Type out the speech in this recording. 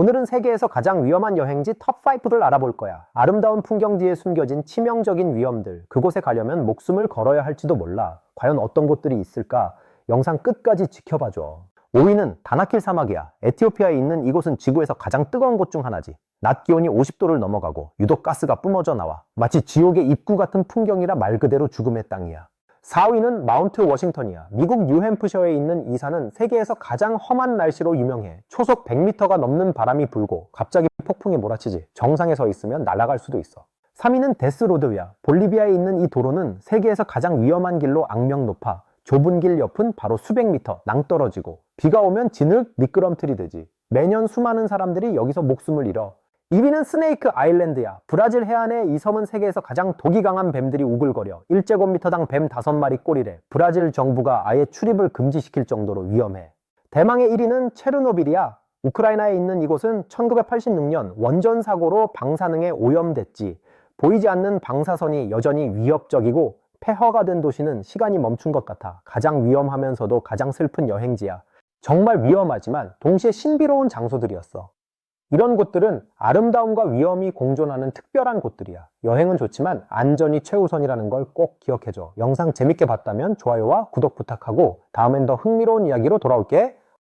오늘은 세계에서 가장 위험한 여행지 톱5를 알아볼 거야. 아름다운 풍경 뒤에 숨겨진 치명적인 위험들. 그곳에 가려면 목숨을 걸어야 할지도 몰라. 과연 어떤 곳들이 있을까? 영상 끝까지 지켜봐줘. 5위는 다나킬 사막이야. 에티오피아에 있는 이곳은 지구에서 가장 뜨거운 곳 중 하나지. 낮 기온이 50도를 넘어가고 유독 가스가 뿜어져 나와. 마치 지옥의 입구 같은 풍경이라 말 그대로 죽음의 땅이야. 4위는 마운트 워싱턴이야. 미국 뉴햄프셔에 있는 이 산은 세계에서 가장 험한 날씨로 유명해. 초속 100m가 넘는 바람이 불고 갑자기 폭풍이 몰아치지. 정상에 서 있으면 날아갈 수도 있어. 3위는 데스로드야. 볼리비아에 있는 이 도로는 세계에서 가장 위험한 길로 악명 높아. 좁은 길 옆은 바로 수백 미터 낭떠러지고 비가 오면 진흙 미끄럼틀이 되지. 매년 수많은 사람들이 여기서 목숨을 잃어. 2위는 스네이크 아일랜드야. 브라질 해안에 이 섬은 세계에서 가장 독이 강한 뱀들이 우글거려 1제곱미터당 뱀 5마리 꼴이래. 브라질 정부가 아예 출입을 금지시킬 정도로 위험해. 대망의 1위는 체르노빌이야. 우크라이나에 있는 이곳은 1986년 원전 사고로 방사능에 오염됐지. 보이지 않는 방사선이 여전히 위협적이고 폐허가 된 도시는 시간이 멈춘 것 같아. 가장 위험하면서도 가장 슬픈 여행지야. 정말 위험하지만 동시에 신비로운 장소들이었어. 이런 곳들은 아름다움과 위험이 공존하는 특별한 곳들이야. 여행은 좋지만 안전이 최우선이라는 걸 꼭 기억해줘. 영상 재밌게 봤다면 좋아요와 구독 부탁하고 다음엔 더 흥미로운 이야기로 돌아올게.